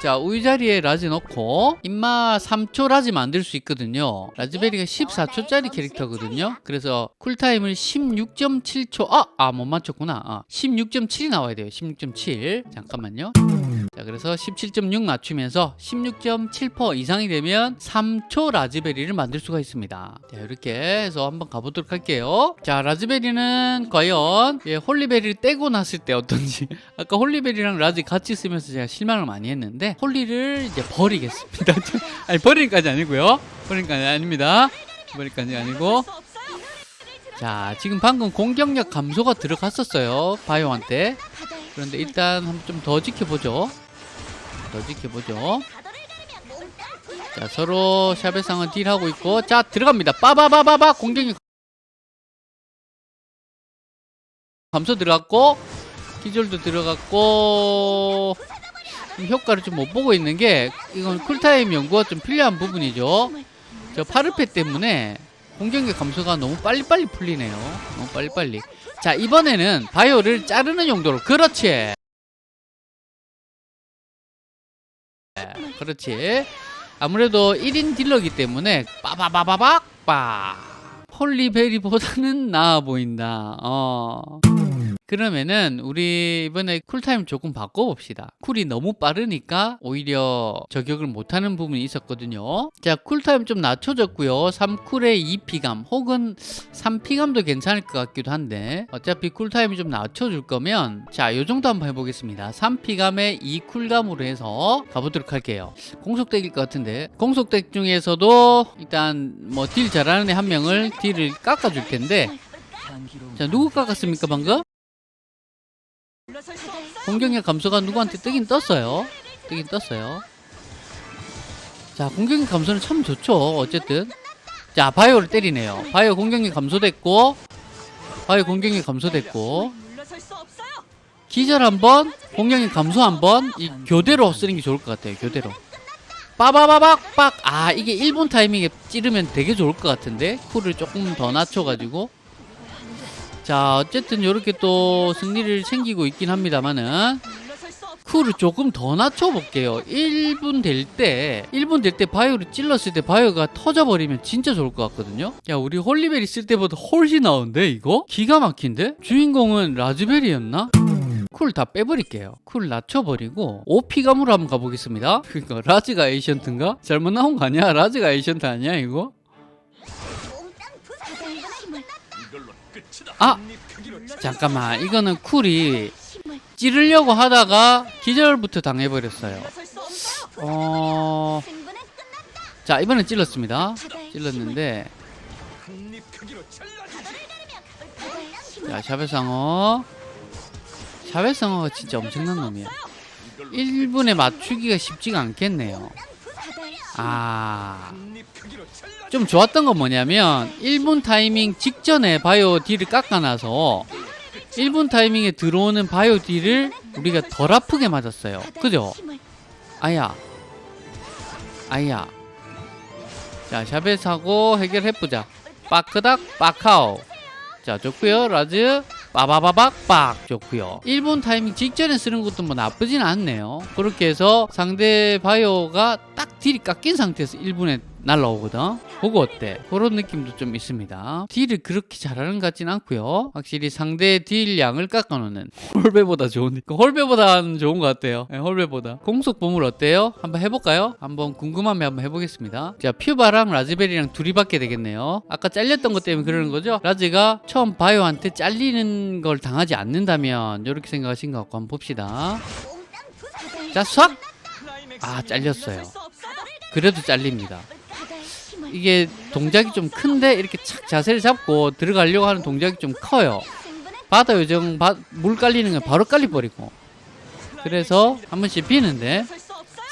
자 우유 자리에 라지 넣고 입마 3초 라지 만들 수 있거든요. 라즈베리가 14초짜리 캐릭터거든요. 그래서 쿨타임을 16.7초. 아! 아못 맞췄구나. 아, 16.7이 나와야 돼요. 16.7 잠깐만요 자 그래서 17.6 맞추면서 16.7% 이상이 되면 3초 라즈베리를 만들 수가 있습니다. 자 이렇게 해서 한번 가보도록 할게요. 자 라즈베리는 과연 예, 홀리베리를 떼고 났을 때 어떤지. 아까 홀리베리랑 라지 같이 쓰면서 제가 실망을 많이 했는데 홀리를 이제 버리겠습니다. 아니 버리기까지 아니고요. 버리기까지 아닙니다. 버리기까지 아니고. 자 지금 방금 공격력 감소가 들어갔었어요 바이오한테. 그런데 일단 좀더 지켜보죠 더 지켜보죠. 자 서로 샤베상은 딜하고 있고 자 들어갑니다. 빠바바바바 공격력 감소 들어갔고 기절도 들어갔고 좀 효과를 좀 못 보고 있는 게 이건 쿨타임 연구가 좀 필요한 부분이죠. 저 파르페 때문에 공격력 감소가 너무 빨리빨리 풀리네요. 너무 빨리빨리. 자 이번에는 바이오를 자르는 용도로. 그렇지 그렇지. 아무래도 1인 딜러기 때문에 빠바바바박 빠. 홀리베리보다는 나아 보인다. 어 그러면은 우리 이번에 쿨타임 조금 바꿔봅시다. 쿨이 너무 빠르니까 오히려 저격을 못하는 부분이 있었거든요. 자, 쿨타임 좀 낮춰졌고요. 3쿨에 2피감 혹은 3피감도 괜찮을 것 같기도 한데 어차피 쿨타임이 좀 낮춰줄 거면 자, 요 정도 한번 해보겠습니다. 3피감에 2쿨감으로 해서 가보도록 할게요. 공속덱일 것 같은데 공속덱 중에서도 일단 뭐 딜 잘하는 애 한 명을 딜을 깎아줄 텐데 자, 누구 깎았습니까 방금? 공격력 감소가 누구한테 뜨긴 떴어요. 뜨긴 떴어요. 자, 공격력 감소는 참 좋죠. 어쨌든. 자, 바이오를 때리네요. 바이오 공격력 감소됐고, 바이오 공격력 감소됐고, 기절 한 번, 공격력 감소 한 번, 이 교대로 쓰는 게 좋을 것 같아요. 교대로. 빠바바박 빡. 아, 이게 1분 타이밍에 찌르면 되게 좋을 것 같은데. 쿨을 조금 더 낮춰가지고. 자, 어쨌든 이렇게 또 승리를 챙기고 있긴 합니다만은 쿨을 조금 더 낮춰볼게요. 1분 될 때, 1분 될 때 바이오를 찔렀을 때 바이오가 터져버리면 진짜 좋을 것 같거든요. 야, 우리 홀리베리 쓸 때보다 훨씬 나은데, 이거? 기가 막힌데? 주인공은 라즈베리였나? 쿨다 빼버릴게요. 쿨 낮춰버리고 오피감으로 한번 가보겠습니다. 그니까 라즈가 에이션트인가? 잘못 나온 거 아니야? 라즈가 에이션트 아니야 이거? 아! 잠깐만 이거는 쿨이 찌르려고 하다가 기절부터 당해버렸어요. 어... 자 이번엔 찔렀습니다. 찔렀는데 자 샤베상어 샤베상어가 진짜 엄청난 놈이야. 1분에 맞추기가 쉽지가 않겠네요. 아... 좀 좋았던 건 뭐냐면 1분 타이밍 직전에 바이오 딜을 깎아놔서 1분 타이밍에 들어오는 바이오 딜을 우리가 덜 아프게 맞았어요. 그죠? 아야. 아야. 자, 샤벳하고 해결해보자. 빠크닥, 빠카오. 자, 좋고요 라즈. 빠바바박 빡 좋고요. 1분 타이밍 직전에 쓰는 것도 뭐 나쁘진 않네요. 그렇게 해서 상대 바이오가 딱 딜이 깎인 상태에서 1분에 날라오거든 그거 어때? 그런 느낌도 좀 있습니다. 딜을 그렇게 잘하는 것 같진 않고요. 확실히 상대 딜 양을 깎아놓는. 홀베보다 좋으니까. 홀베보다는 좋은 것 같아요. 네, 홀베보다. 공속 보물 어때요? 한번 해볼까요? 한번 궁금하면 한번 해보겠습니다. 자 퓨바랑 라즈베리랑 둘이 받게 되겠네요. 아까 잘렸던 것 때문에 그러는 거죠? 라즈가 처음 바이오한테 잘리는 걸 당하지 않는다면 이렇게 생각하신 것 같고 한번 봅시다. 자 싹! 아 잘렸어요. 그래도 잘립니다 이게 동작이 좀 큰데 이렇게 착 자세를 잡고 들어가려고 하는 동작이 좀 커요. 바다 요정 바, 물 깔리는 건 바로 깔리버리고 그래서 한 번씩 비는데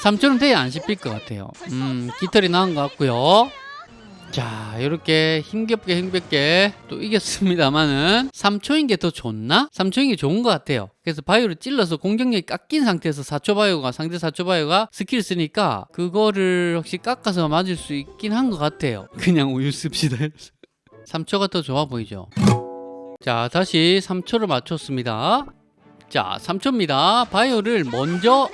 3초는 돼야 안 씹힐 것 같아요. 음 깃털이 나은 것 같고요. 자 이렇게 힘겹게 힘겹게 또 이겼습니다만은 3초인 게 더 좋나? 3초인 게 좋은 것 같아요. 그래서 바이오를 찔러서 공격력이 깎인 상태에서 4초 바이오가 상대 4초 바이오가 스킬 쓰니까 그거를 혹시 깎아서 맞을 수 있긴 한 것 같아요. 그냥 우유 씁시다. 3초가 더 좋아 보이죠? 자 다시 3초를 맞췄습니다. 자 3초입니다. 바이오를 먼저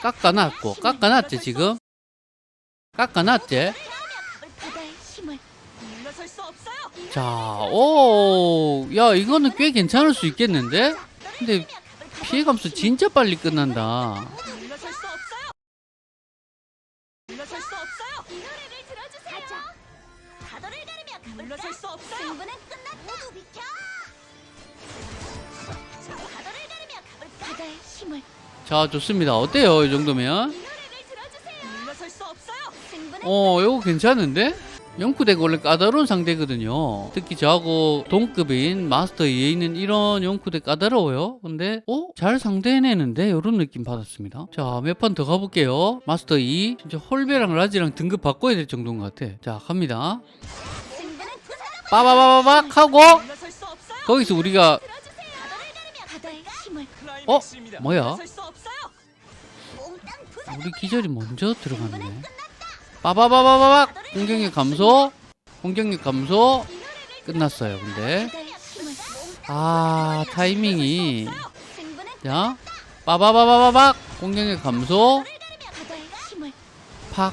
깎아놨고 깎아놨지 지금? 깎아놨지 바다의 힘을 물러설 수 없어요. 자 오 야 이거는 꽤 괜찮을 수 있겠는데? 근데 피해 감소 진짜 빨리 끝난다. 자, 자 좋습니다. 어때요 이 정도면? 어 이거 괜찮은데 영쿠덱 원래 까다로운 상대거든요 특히 저하고 동급인 마스터 2에 있는 이런 영쿠덱 까다로워요 근데 어? 잘 상대해내는데 이런 느낌 받았습니다 자 몇 판 더 가볼게요 마스터 2 진짜 홀베랑 라지랑 등급 바꿔야 될 정도인 것 같아 자 갑니다. 빠바바바박 하고. 거기서 우리가 클라이맥스입니다. 뭐야? 우리 기절이 먼저 들어갔네 빠바바바바박 공격력 감소. 공격력 감소. 끝났어요 근데. 아 타이밍이. 자 빠바바바바박 공격력 감소. 팍아.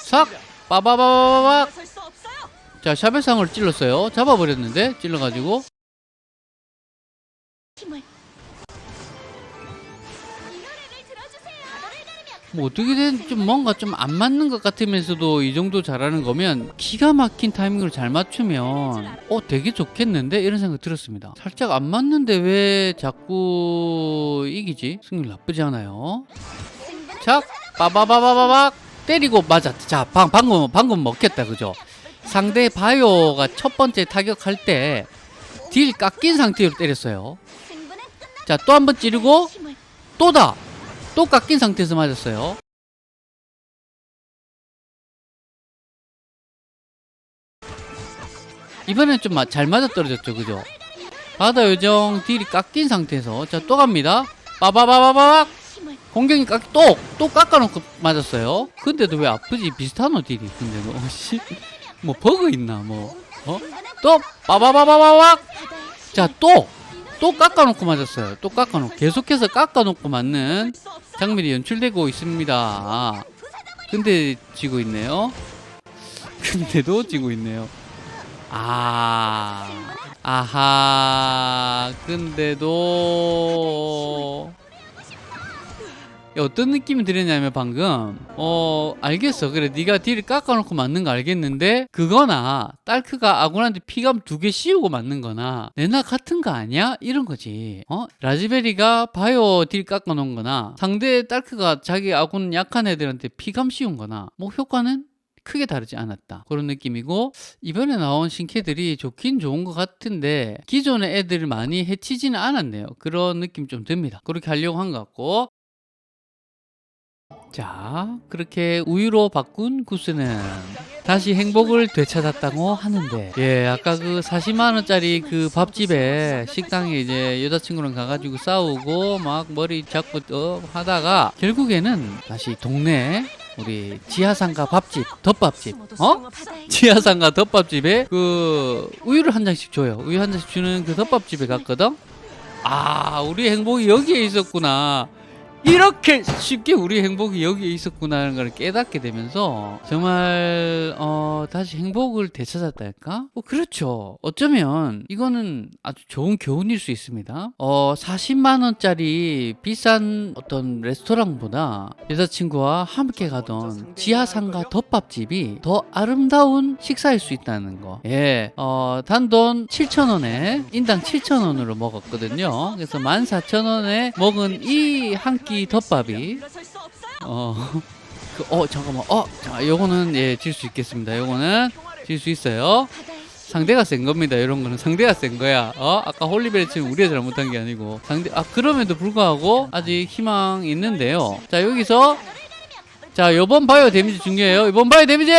삭. 없어요. 자 샤벨상을 찔렀어요. 잡아버렸는데 찔러가지고 뭐 어떻게든 좀 뭔가 좀 안 맞는 것 같으면서도 이 정도 잘하는 거면 기가 막힌 타이밍을 잘 맞추면 어 되게 좋겠는데? 이런 생각 들었습니다. 살짝 안 맞는데 왜 자꾸 이기지? 승률 나쁘지 않아요. 자 빠바바바바박. 때리고 맞았다 자 방, 방금 방금 먹겠다 그죠? 상대 바이오가 첫 번째 타격할 때 딜 깎인 상태로 때렸어요. 자 또 한 번 찌르고 또다 또 깎인 상태에서 맞았어요 이번엔 좀 잘 맞아 떨어졌죠 그죠 바다 요정 딜이 깎인 상태에서 자 또 갑니다 빠바바바박 공격이 깎, 또! 또 깎아놓고 맞았어요 근데도 왜 아프지 비슷하노 딜이 근데 뭐 씨, 뭐 버그 있나 뭐 어? 또 빠바바바바박 자 또! 또 깎아놓고 맞았어요 또 깎아놓고 계속해서 깎아놓고 맞는. 장면이 연출되고 있습니다. 근데 지고 있네요. 근데도 지고 있네요. 아 아하 근데도 어떤 느낌이 들었냐면 방금 어 알겠어. 그래 네가 딜을 깎아놓고 맞는 거 알겠는데 그거나 딸크가 아군한테 피감 두 개 씌우고 맞는 거나 내나 같은 거 아니야? 이런 거지. 어? 라즈베리가 바이오 딜 깎아놓은 거나 상대 딸크가 자기 아군 약한 애들한테 피감 씌운 거나 뭐 효과는 크게 다르지 않았다. 그런 느낌이고 이번에 나온 신캐들이 좋긴 좋은 것 같은데 기존의 애들을 많이 해치지는 않았네요. 그런 느낌 좀 듭니다. 그렇게 하려고 한 것 같고 자 그렇게 우유로 바꾼 구스는 다시 행복을 되찾았다고 하는데 예 아까 그 40만 원짜리 그 밥집에 식당에 이제 여자친구랑 가가지고 싸우고 막 머리 잡고 어 하다가 결국에는 다시 동네 우리 지하상가 밥집 덮밥집 어 지하상가 덮밥집에 그 우유를 한 잔씩 줘요. 우유 한 잔씩 주는 그 덮밥집에 갔거든. 아, 우리 행복이 여기에 있었구나. 이렇게 쉽게 우리 행복이 여기에 있었구나라는 걸 깨닫게 되면서 정말 어 다시 행복을 되찾았달까? 뭐 그렇죠. 어쩌면 이거는 아주 좋은 교훈일 수 있습니다. 어 40만 원짜리 비싼 어떤 레스토랑보다 여자친구와 함께 가던 지하상가 덮밥집이 더 아름다운 식사일 수 있다는 거. 예, 어 단돈 7천 원에 인당 7천 원으로 먹었거든요. 그래서 14,000원에 먹은 이한 끼 덮밥이. 어, 그, 어, 잠깐만, 어, 자, 요거는, 예, 질 수 있겠습니다. 요거는 질 수 있어요. 상대가 센 겁니다. 이런 거는 상대가 센 거야. 어, 아까 홀리베리 치면 우리가 잘못한 게 아니고. 상대, 아, 그럼에도 불구하고 아직 희망 있는데요. 자, 여기서, 자, 요번 바이오 데미지 중요해요. 이번 바이오 데미지!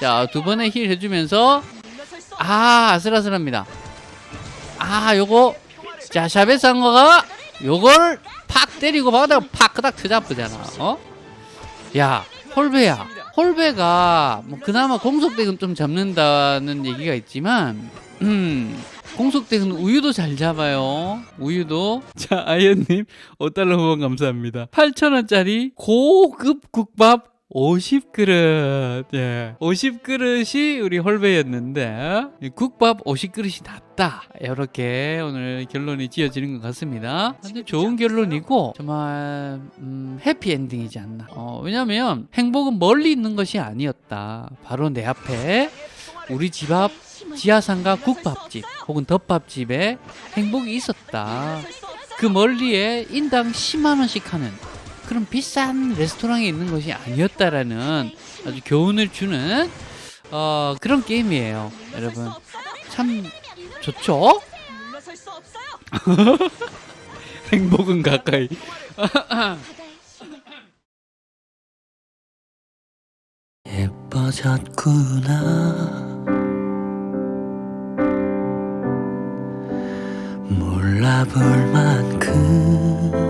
자, 두 번의 힐 해주면서, 아, 아슬아슬합니다. 아, 요거, 자, 샤베상어가 요걸 팍 때리고 바닥 팍 그닥 트잡으잖아. 어? 야, 홀베야. 홀베가 뭐 그나마 공속대금 좀 잡는다는 얘기가 있지만 음. 공속댁은 우유도 잘 잡아요. 우유도. 자, 아이언님, 5달러 후원 감사합니다. 8,000원짜리 고급 국밥 50그릇. 예. 50그릇이 우리 홀베였는데, 이 국밥 50그릇이 낫다. 이렇게 오늘 결론이 지어지는 것 같습니다. 근데 좋은 결론이고, 정말, 음, 해피엔딩이지 않나. 어, 왜냐면, 행복은 멀리 있는 것이 아니었다. 바로 내 앞에 우리 집 앞 지하상가 국밥집 혹은 덮밥집에 행복이 있었다. 그 멀리에 인당 10만 원씩 하는 그런 비싼 레스토랑에 있는 것이 아니었다라는 아주 교훈을 주는 어, 그런 게임이에요, 여러분. 참 좋죠? 행복은 가까이. 예뻐졌구나 몰라볼 만큼